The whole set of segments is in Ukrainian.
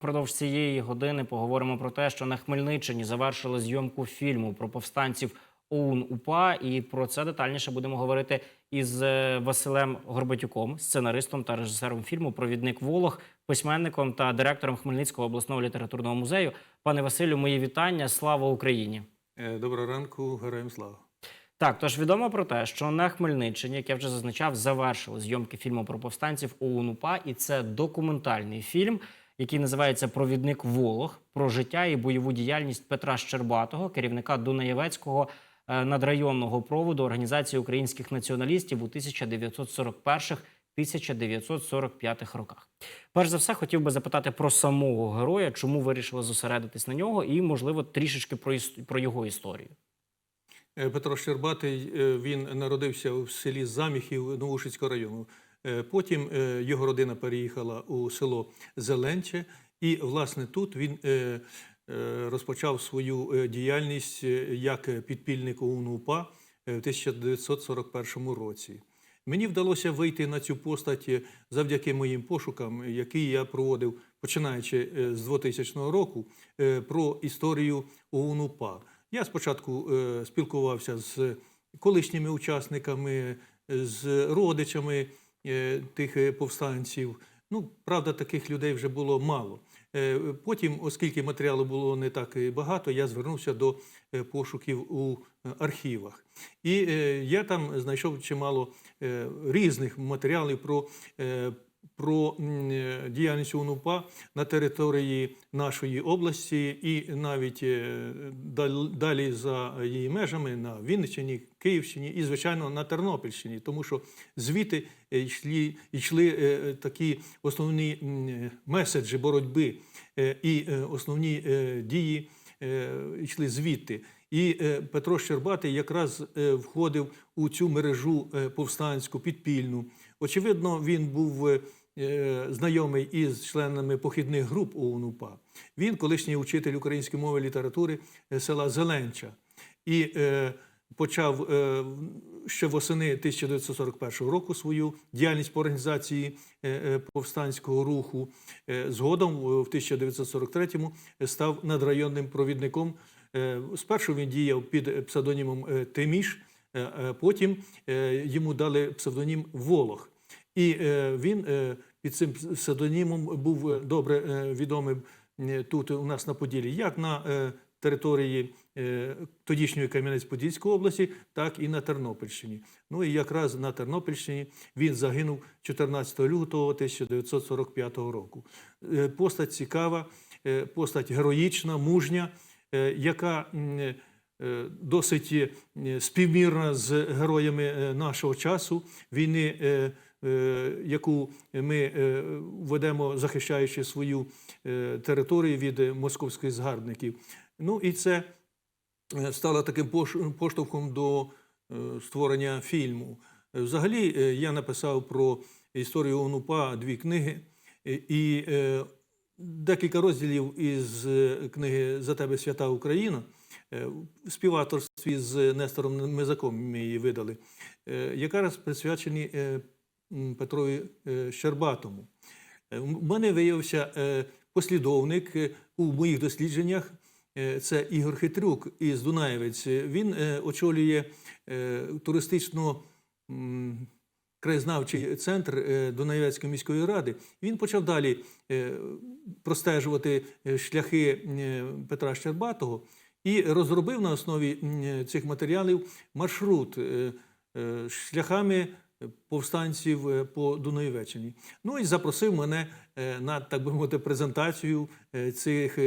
Впродовж цієї години поговоримо про те, що на Хмельниччині завершили зйомку фільму про повстанців ОУН УПА. І про це детальніше будемо говорити із е, Василем Горбатюком, сценаристом та режисером фільму Провідник Волох, письменником та директором Хмельницького обласного літературного музею. Пане Василю, мої вітання. Слава Україні! Е, Доброго ранку, героям слава. Так, тож відомо про те, що на Хмельниччині, як я вже зазначав, завершили зйомки фільму про повстанців ОУН УПА, і це документальний фільм, який називається Провідник Волох про життя і бойову діяльність Петра Щербатого, керівника Дунаєвецького е, надрайонного проводу Організації українських націоналістів у 1941-1945 роках. Перш за все, хотів би запитати про самого героя, чому вирішили зосередитись на нього, і можливо трішечки про, про його історію. Е, Петро Щербатий е, він народився в селі Заміхів Новушицького району. Е, Потім е, його родина переїхала у село Зеленче, і власне тут він е, розпочав свою діяльність як підпільник ОУН-УПА е, в 1941 році. Мені вдалося вийти на цю постать завдяки моїм пошукам, які я проводив починаючи з 2000 року, про історію ОУН-УПА. Я спочатку спілкувався з колишніми учасниками, з родичами тих е, повстанців. Ну, правда, таких людей вже було мало. Е, Потім, оскільки матеріалу було не так багато, я звернувся до е, пошуків у е, архівах. І е, я там знайшов чимало е, різних матеріалів про, е, про е, діяльність УНУПА на території нашої області і навіть е, далі за її межами на Вінниччині, Київщині і, звичайно, на Тернопільщині, тому що звідти е, йшли, йшли такі основні меседжі боротьби і основні дії йшли звідти. І е, Петро Щербатий якраз е, входив у цю мережу е, повстанську підпільну. Очевидно, він був знайомий із членами похідних груп ОУН-УПА. Він колишній учитель української мови і літератури села Зеленча. І почав ще восени 1941 року свою діяльність по організації повстанського руху. Згодом, в 1943-му, став надрайонним провідником. Е, Спершу він діяв під псевдонімом е, Теміш, е, потім йому дали псевдонім Волох. І він під цим псевдонімом був добре відомим тут у нас на Поділлі, як на території тодішньої Кам'янець-Подільської області, так і на Тернопільщині. Ну і якраз на Тернопільщині він загинув 14 лютого 1945 року. Постать цікава, постать героїчна, мужня, яка е, досить е, співмірна з героями е, нашого часу війни, е, е, яку ми е, ведемо, захищаючи свою е, територію від е, московських згарбників. Ну і це е, стало таким поштовхом до е, створення фільму. Е, Взагалі, е, я написав про історію ОНУПА дві книги, е, і е, декілька розділів із е, книги За тебе свята Україна. е, В співавторстві з Нестором Мизаком ми її видали, е, якраз присвячені е, Петрові е, Щербатому. Е, У мене виявився е, послідовник е, у моїх дослідженнях. Е, Це Ігор Хитрюк із Дунаєвець. Е, Він е, очолює е, туристично м, краєзнавчий центр е, Дунаєвецької міської ради. Він почав далі е, простежувати е, шляхи Петра Щербатого і розробив на основі цих матеріалів маршрут шляхами повстанців по Дунаєвеччині. Ну і запросив мене на так би мовити презентацію цих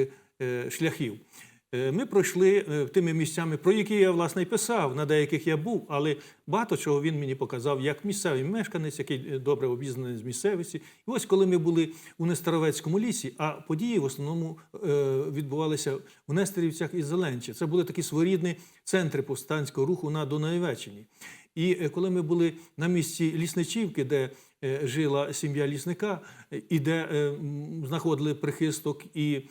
шляхів. Е, Ми пройшли е, тими місцями, про які я власне і писав, на деяких я був, але багато чого він мені показав як місцевий мешканець, який е, добре обізнаний з місцевості. І ось коли ми були у Нестеровецькому лісі, а події в основному відбувалися в Нестерівцях і Зеленчі. Це були такі своєрідні центри повстанського руху на Дунаєвеччині. І коли ми були на місці Лісничівки, де жила сім'я лісника, і де знаходили прихисток і,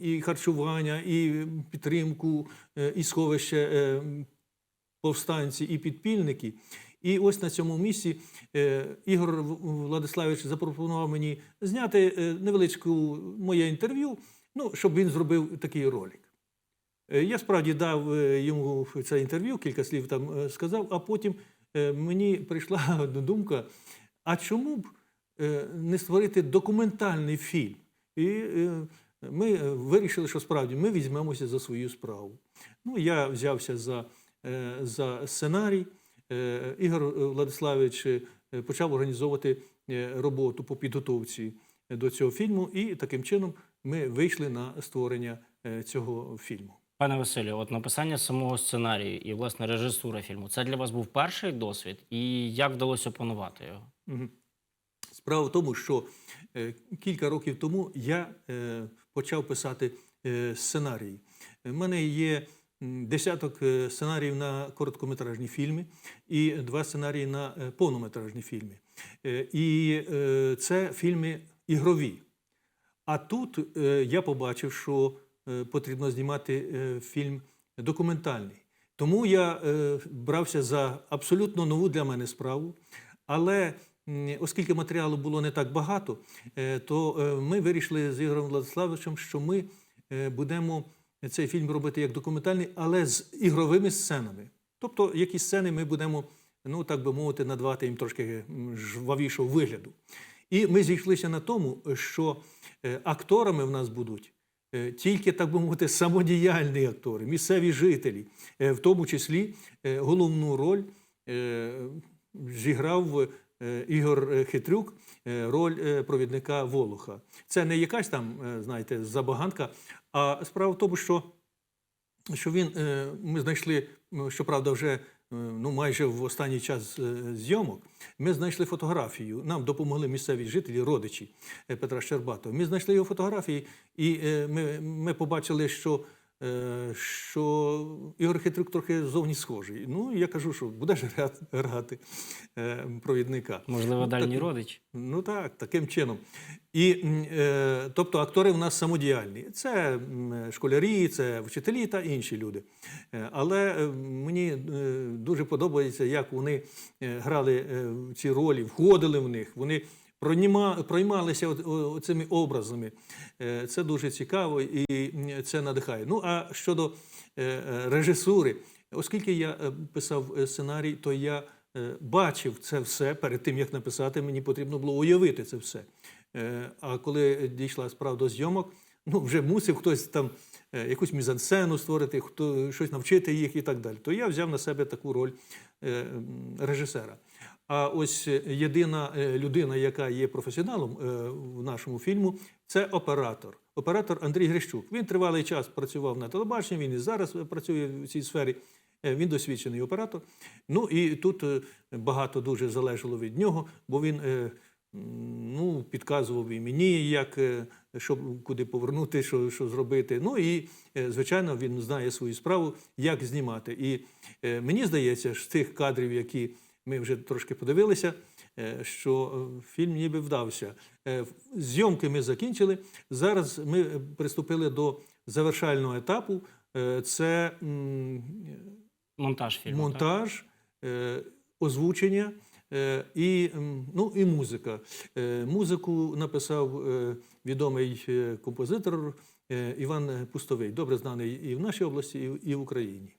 і харчування, і підтримку, е, і сховище е, повстанці і підпільники. І ось на цьому місці е, Ігор Владиславович запропонував мені зняти невеличку моє інтерв'ю, ну, щоб він зробив такий ролик. Я справді дав йому це інтерв'ю, кілька слів там сказав, а потім мені прийшла думка: а чому б не створити документальний фільм? І ми е, вирішили, що справді ми візьмемося за свою справу. Ну, я взявся за, е, за сценарій. Е, Ігор Владиславович почав організовувати роботу по підготовці до цього фільму, і таким чином ми вийшли на створення цього фільму. Пане Василю, от написання самого сценарію і власне режисура фільму це для вас був перший досвід, і як вдалося опанувати його? Справа в тому, що кілька років тому я почав писати е, сценарії. У мене є десяток е, сценаріїв на короткометражні фільми і два сценарії на е, повнометражні фільми. І це фільми ігрові. А тут я побачив, що потрібно знімати фільм документальний. Тому я брався за абсолютно нову для мене справу. Але оскільки матеріалу було не так багато, е, то е, ми вирішили з Ігорем Владиславовичем, що ми е, будемо цей фільм робити як документальний, але з ігровими сценами. Тобто, які сцени ми будемо, ну так би мовити, надавати їм трошки жвавішого вигляду. І ми зійшлися на тому, що акторами в нас будуть тільки, так би мовити, самодіяльні актори, місцеві жителі, в тому числі головну роль зіграв Ігор е, Хитрюк, е, роль е, провідника Волоха. Це не якась там, е, знаєте, забаганка, а справа в тому, що що він е, ми знайшли, щоправда, вже е, ну майже в останній час е, зйомок. Ми знайшли фотографію. Нам допомогли місцеві жителі, родичі е, Петра Щербатова. Ми знайшли його фотографії, і е, ми, ми побачили, що. Е, Що Ігор Хитрюк трохи зовні схожий. Ну, я кажу, що будеш грати, е, провідника. Можливо, Ну, дальній так- родич. Ну так, таким чином. І, е, тобто актори в нас самодіяльні. Це школярі, це вчителі та інші люди. Але мені дуже подобається, як вони грали ці ролі, входили в них. Вони проймалися цими образами. Е, Це дуже цікаво і це надихає. Ну а щодо е, е, режисури, оскільки я писав сценарій, то я бачив це все перед тим, як написати, мені потрібно було уявити це все. А коли дійшла справа до зйомок, ну вже мусив хтось там якусь мізансцену створити, хто щось навчити їх і так далі. То я взяв на себе таку роль режисера. А ось е, єдина е, людина, яка є професіоналом е, в нашому фільму, це оператор. Оператор Андрій Грищук. Він тривалий час працював на телебаченні, він і зараз працює в цій сфері. Він досвідчений оператор. Ну і тут багато дуже залежало від нього, бо він ну, підказував і мені, як е, що, куди повернути, що, що зробити. Ну і, звичайно, він знає свою справу, як знімати. І мені здається, з тих кадрів, які ми вже трошки подивилися, е, що е, фільм ніби вдався. Е, Зйомки ми закінчили. Зараз ми приступили до завершального етапу. Це Монтаж фільму. монтаж, е, озвучення і, ну, і музика. Музику написав відомий композитор Іван Пустовий, добре знаний і в нашій області, і в Україні.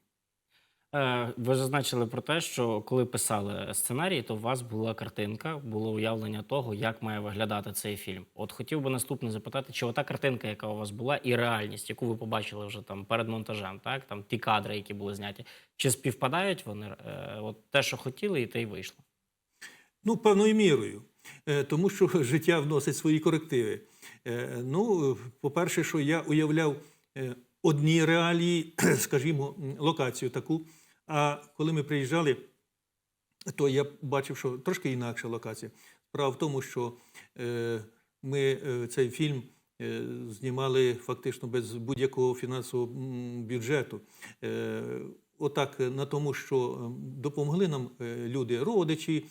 Е, Ви зазначили про те, що коли писали сценарій, то у вас була картинка, було уявлення того, як має виглядати цей фільм. От хотів би наступне запитати, чи ота картинка, яка у вас була, і реальність, яку ви побачили вже там перед монтажем, так там ті кадри, які були зняті, чи співпадають вони? Е, От те, що хотіли, і те й вийшло. Ну, певною мірою, Е, тому що життя вносить свої корективи. Ну, по-перше, що я уявляв одні реалії, скажімо, локацію таку. А коли ми приїжджали, то я бачив, що трошки інакша локація. Справа в тому, що е, ми е, цей фільм е, знімали фактично без будь-якого фінансового бюджету. Отак, на тому, що допомогли нам люди, родичі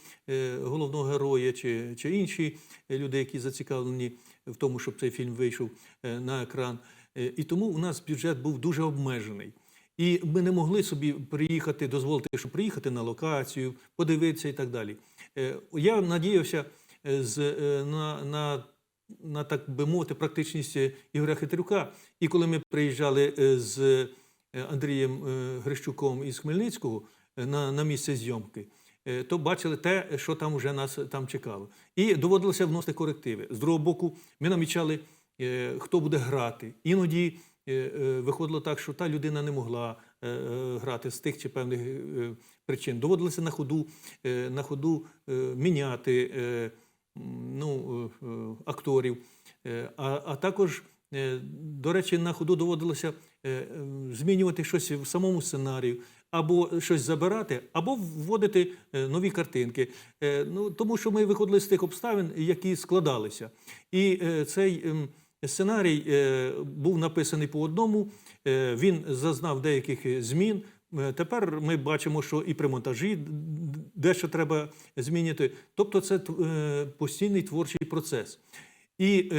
головного героя чи, чи інші люди, які зацікавлені в тому, щоб цей фільм вийшов на екран. І тому у нас бюджет був дуже обмежений. І ми не могли собі приїхати, дозволити, щоб приїхати на локацію, подивитися і так далі. Е, Я надіявся е, з, е, на, на, на так би мовити, практичність Ігоря Хитрюка. І коли ми приїжджали з Андрієм Грищуком із Хмельницького на, на місце зйомки, то бачили те, що там вже нас там чекало. І доводилося вносити корективи. З другого боку, ми намічали, хто буде грати. Іноді виходило так, що та людина не могла е, е, грати з тих чи певних е, причин. Доводилося на ходу, е, на ходу е, міняти е, ну, е, е, акторів. Е, А, а також, е, до речі, на ходу доводилося е, е, змінювати щось в самому сценарію, або щось забирати, або вводити е, нові картинки. Е, Ну, тому що ми виходили з тих обставин, які складалися. І е, цей сценарій е, був написаний по одному, е, він зазнав деяких е, змін. Тепер ми бачимо, що і при монтажі дещо треба змінити. Тобто, це постійний творчий процес. І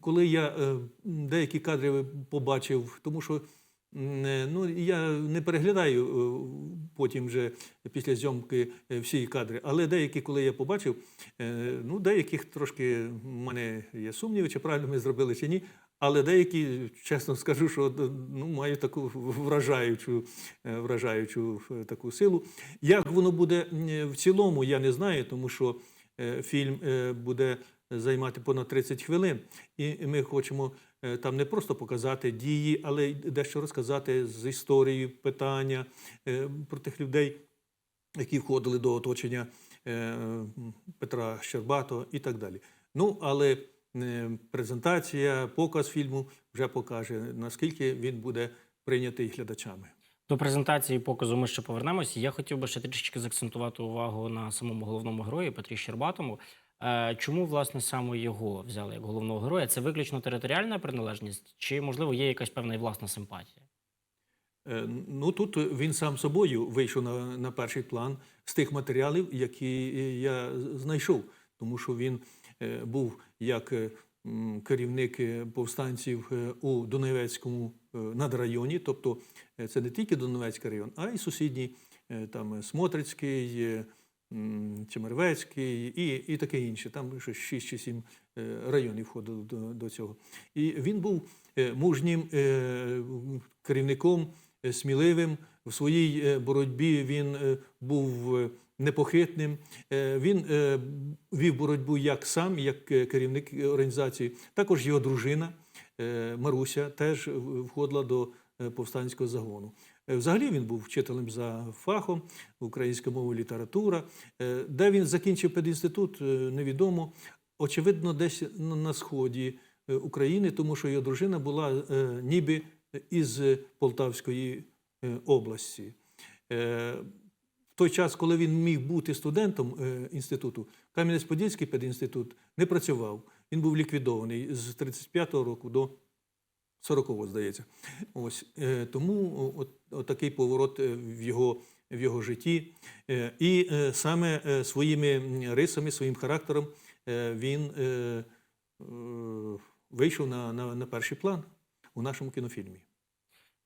коли я деякі кадри побачив, тому що ну, я не переглядаю е, потім вже після зйомки е, всі кадри, але деякі, коли я побачив, е, ну, деяких трошки в мене є сумніви, чи правильно ми зробили, чи ні. Але деякі, чесно скажу, що ну, мають таку вражаючу, е, вражаючу е, таку силу. Як воно буде в цілому, я не знаю, тому що е, фільм е, буде займати понад 30 хвилин. І ми хочемо е, там не просто показати дії, але й дещо розказати з історією питання е, про тих людей, які входили до оточення е, Петра Щербатого і так далі. Ну, але е, презентація, показ фільму вже покаже, наскільки він буде прийнятий глядачами. До презентації показу ми ще повернемось. Я хотів би ще трішечки заакцентувати увагу на самому головному герої Петрі Щербатому. Е, Чому власне саме його взяли як головного героя? Це виключно територіальна приналежність, чи можливо є якась певна і власна симпатія? Е, Ну тут він сам собою вийшов на, на перший план з тих матеріалів, які я знайшов, тому що він е, був як керівник повстанців у Донецькому надрайоні, тобто це не тільки Донецький район, а й сусідній там Смотрицький, Чемервецький і, і таке інше. Там ще 6 чи 7 е, районів входило до, до цього. І він був е, мужнім е, керівником, сміливим. В своїй боротьбі він був непохитним. Він вів боротьбу як сам, як керівник організації. Також його дружина Маруся теж входила до повстанського загону. Е, Взагалі він був вчителем за фахом, українська мова, література. Е, Де він закінчив педінститут, е, невідомо. Очевидно, десь на- сході України, тому що його дружина була ніби із Полтавської області. В той час, коли він міг бути студентом інституту, Кам'янець-Подільський педінститут не працював. Він був ліквідований з 35-го року до 40-го, здається. Ось е, тому от, от такий поворот е, в його, в його житті. Е, І саме своїми рисами, своїм характером він вийшов на, на, на перший план у нашому кінофільмі.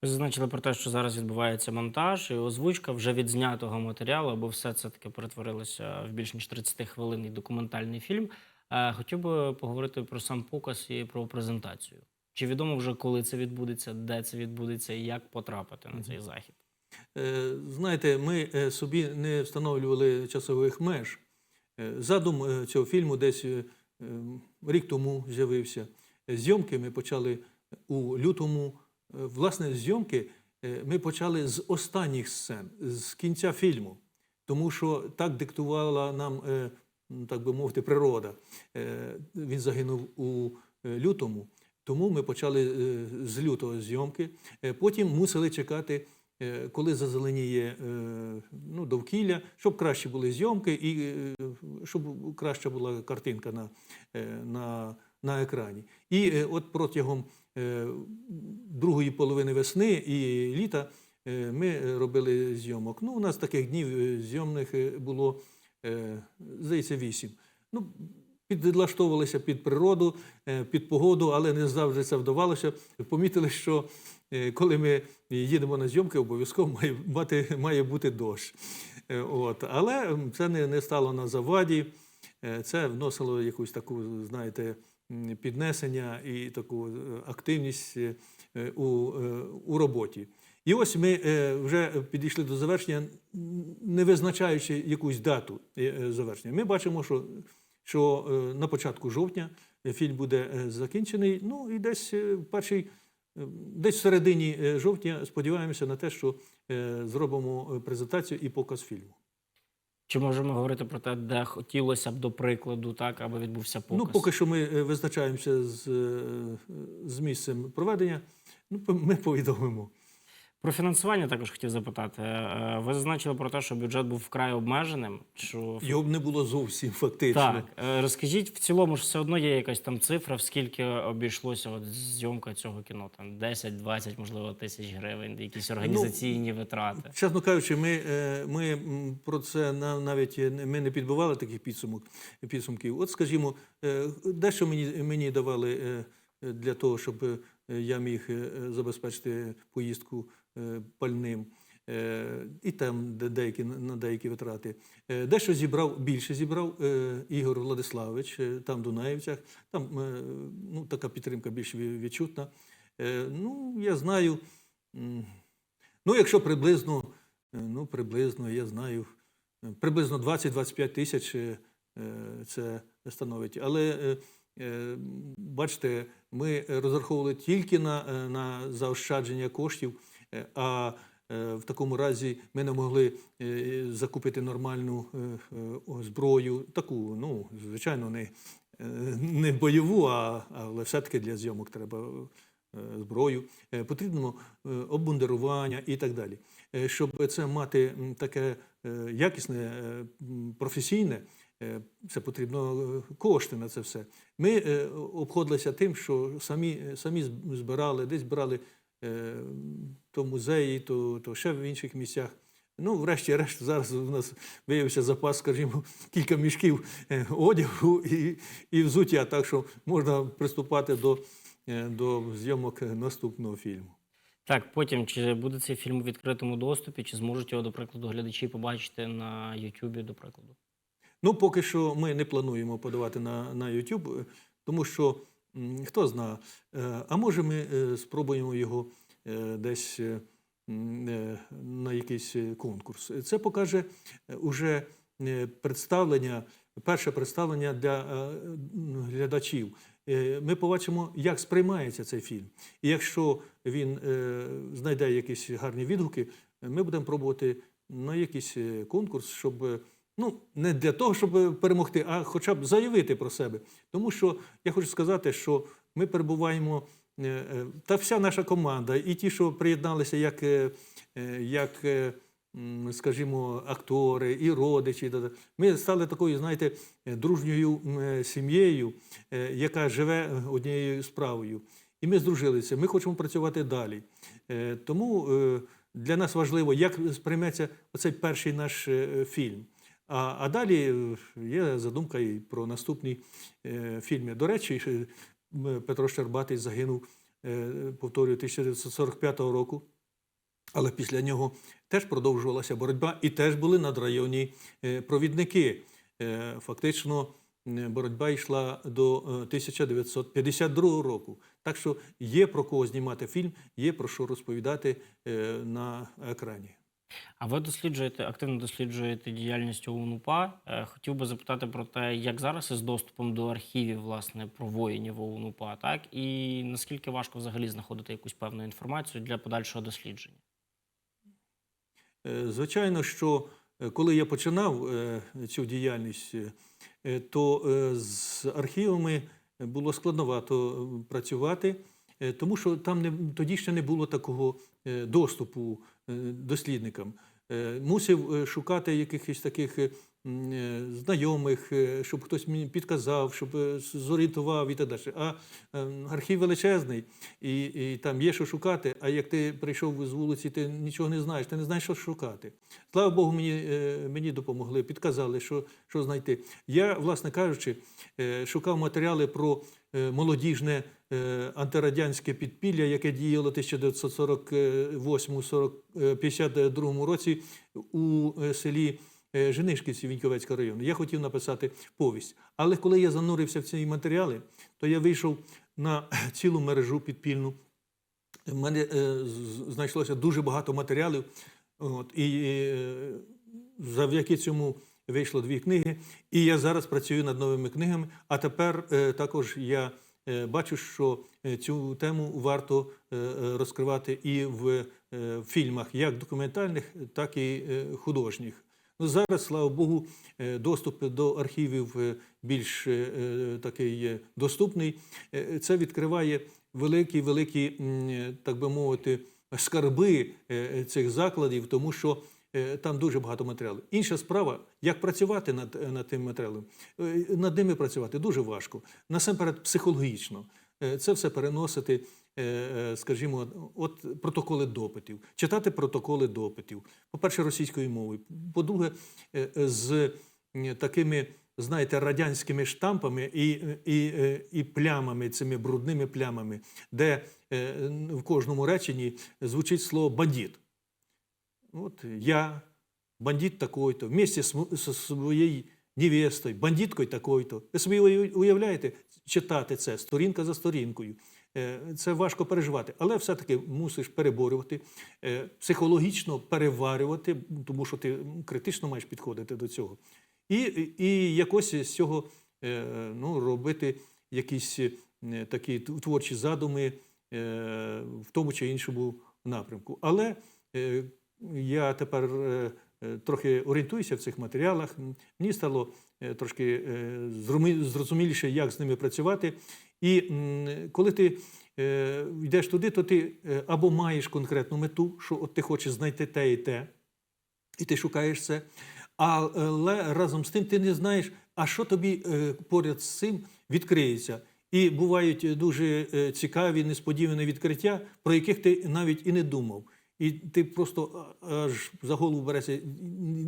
Ви зазначили про те, що зараз відбувається монтаж і озвучка вже відзнятого матеріалу, бо все це таки перетворилося в більш ніж 30 хвилинний документальний фільм. Хотів би поговорити про сам показ і про презентацію. Чи відомо вже, коли це відбудеться, де це відбудеться і як потрапити на цей захід? Е, Знаєте, ми е, собі не встановлювали часових меж. Е, Задум цього фільму десь е, е, рік тому з'явився. Зйомки ми почали у лютому. Власне, зйомки ми почали з останніх сцен, з кінця фільму, тому що так диктувала нам, так би мовити, природа. Він загинув у лютому, тому ми почали е, з лютого зйомки. Е, Потім мусили чекати е, коли зазеленіє ну, довкілля, щоб краще були зйомки і щоб краща була картинка на, на, на екрані. І от протягом другої половини весни і літа ми робили зйомок. Ну, у нас таких днів зйомних було, здається, вісім. Ну, підлаштовувалися під природу, е, під погоду, але не завжди це вдавалося. Помітили, що е, коли ми їдемо на зйомки, обов'язково має, мати, має бути дощ. Е, От. Але це не, не стало на заваді. Це вносило якусь таку, знаєте, піднесення і таку активність у, у роботі. І ось ми вже підійшли до завершення, не визначаючи якусь дату завершення. Ми бачимо, що, що е, на початку жовтня е, фільм буде е, закінчений. Ну і десь в першій, десь в середині жовтня сподіваємося на те, що зробимо презентацію і показ фільму. Чи можемо говорити про те, де хотілося б до прикладу, так аби відбувся показ? Ну, поки що ми визначаємося з, з місцем проведення. Ну, ми повідомимо. Про фінансування також хотів запитати. Е, Ви зазначили про те, що бюджет був вкрай обмеженим. Що Його б не було зовсім фактично. так Е, розкажіть в цілому ж все одно є якась там цифра, в скільки обійшлося от зйомка цього кіно? Там 10-20, можливо, тисяч гривень, якісь організаційні витрати. Чесно кажучи, ми, е, ми про це на- навіть ми не підбивали таких підсумок, підсумків. От, скажімо, е, дещо мені, мені давали е, е, для того, щоб е, я міг е, забезпечити поїздку е, пальним. Е, І там де- деякі на деякі витрати. Е, Дещо зібрав, більше зібрав е, Ігор Владиславович, е, там в Дунаєвцях. Там е, ну, така підтримка більш відчутна. Е, Ну, я знаю. Ну, якщо приблизно, е, ну, приблизно, я знаю, е, приблизно 20-25 тисяч е, е, це становить. Але е, е, бачите, ми розраховували тільки на, е, на заощадження коштів, е, а е, в такому разі ми не могли е, закупити нормальну е, е, зброю, таку, ну, звичайно, не, е, не бойову, а, але все-таки для зйомок треба е, зброю, е, потрібно е, обмундирування і так далі. Е, Щоб це мати таке е, якісне, е, професійне, е, це потрібно е, кошти на це все. Ми е, обходилися тим, що самі, самі збирали, десь брали е, то музеї, то, то ще в інших місцях. Ну, врешті-решт, зараз у нас виявився запас, скажімо, кілька мішків е, одягу і, і взуття, так що можна приступати до, е, до зйомок наступного фільму. Так, потім чи буде цей фільм у відкритому доступі, чи зможуть його, до прикладу, глядачі побачити на Ютубі, до прикладу? Ну, поки що ми не плануємо подавати на, на YouTube, е, тому що хто знає, е, а може ми е, спробуємо його е, десь на якийсь конкурс. Це покаже уже представлення, перше представлення для глядачів. Ми побачимо, як сприймається цей фільм. І якщо він знайде якісь гарні відгуки, ми будемо пробувати на якийсь конкурс, щоб ну не для того, щоб перемогти, а хоча б заявити про себе. Тому що я хочу сказати, що ми перебуваємо, е, е, та вся наша команда, і ті, що приєдналися як, е, як скажімо, актори і родичі. Ми стали такою, знаєте, дружньою сім'єю, яка живе однією справою. І ми здружилися. Ми хочемо працювати далі. Тому для нас важливо, як сприйметься оцей перший наш фільм. А, а далі е, є задумка і про наступні е, фільми. До речі, Петро Щербатий загинув, е, повторюю, 1945 року. Але після нього теж продовжувалася боротьба і теж були надрайонні е, провідники. Е, Фактично, боротьба йшла до е, 1952 року. Так що є про кого знімати фільм, є про що розповідати на екрані. А ви досліджуєте, активно досліджуєте діяльність ОУН-УПА. Е, Хотів би запитати про те, як зараз із доступом до архівів, власне, про воїнів ОУН-УПА, так? І наскільки важко взагалі знаходити якусь певну інформацію для подальшого дослідження? Е, Звичайно, що е, коли я починав цю діяльність, то з архівами було складновато працювати, тому що там не, тоді ще не було такого е, доступу е, дослідникам. Е, Мусив е, шукати якихось таких е, е, знайомих, е, щоб хтось мені підказав, щоб е, зорієнтував і так далі. А е, архів величезний, і, і там є що шукати. А як ти прийшов з вулиці, ти нічого не знаєш, ти не знаєш, що шукати. Слава Богу, мені, е, мені допомогли, підказали, що, що знайти. Я, власне кажучи, е, шукав матеріали про е, молодіжне е, антирадянське підпілля, яке діяло 1948-52 році у е, селі е, Женишківці Віньковецького району. Я хотів написати повість. Але коли я занурився в ці матеріали, то я вийшов на цілу мережу підпільну. У мене е, знайшлося дуже багато матеріалів. От, і е, завдяки цьому вийшло дві книги. І я зараз працюю над новими книгами. А тепер е, також я е, бачу, що е, цю тему варто розкривати і в фільмах, як документальних, так і художніх. Ну, зараз, слава Богу, доступ до архівів більш такий доступний. Це відкриває великі, великі, так би мовити, скарби цих закладів, тому що там дуже багато матеріалу. Інша справа, як працювати над, е, над тим матеріалом. Е, Над ними працювати дуже важко. Насамперед, психологічно. Е, Це все переносити, е, е, скажімо, от протоколи допитів, читати протоколи допитів. По-перше, російською мовою. По-друге, е, е, з такими, знаєте, радянськими штампами і, і, е, і плямами, цими брудними плямами, де е, в кожному реченні звучить слово бандит. От я, бандит такой-то, вместе з зі своєю невестою, бандиткою такою-то. Ви собі уявляєте читати це сторінка за сторінкою. Е, Це важко переживати, але все-таки мусиш переборювати, е, психологічно переварювати, тому що ти критично маєш підходити до цього. І, і якось з цього е, ну, робити якісь такі творчі задуми в тому чи іншому напрямку. Але я тепер е, е, трохи орієнтуюся в цих матеріалах. Мені стало е, трошки зрозуміліше, як з ними працювати. І коли ти йдеш туди, то ти або маєш конкретну мету, що от ти хочеш знайти те і те, і ти шукаєш це. Але разом з тим ти не знаєш, а що тобі поряд з цим відкриється. І бувають дуже цікаві, несподівані відкриття, про яких ти навіть і не думав. І ти просто аж за голову берешся.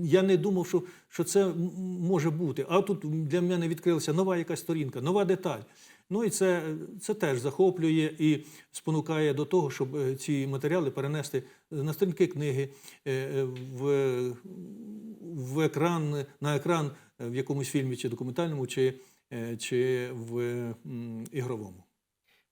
Я не думав, що, що це може бути. А тут для мене відкрилася нова якась сторінка, нова деталь. Ну і це, це теж захоплює і спонукає до того, щоб е, ці матеріали перенести на сторінки книги, е, е, в, в екран, на екран е, в якомусь фільмі чи документальному, чи, е, чи в ігровому.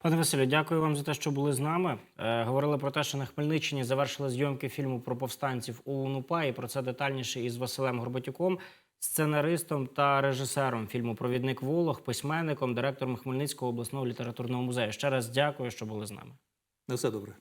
Пане Василю, дякую вам за те, що були з нами. Е, говорили про те, що на Хмельниччині завершили зйомки фільму про повстанців у Лунупа, і про це детальніше із Василем Горбатюком, сценаристом та режисером фільму Провідник Волох, письменником, директором Хмельницького обласного літературного музею. Ще раз дякую, що були з нами. На все добре.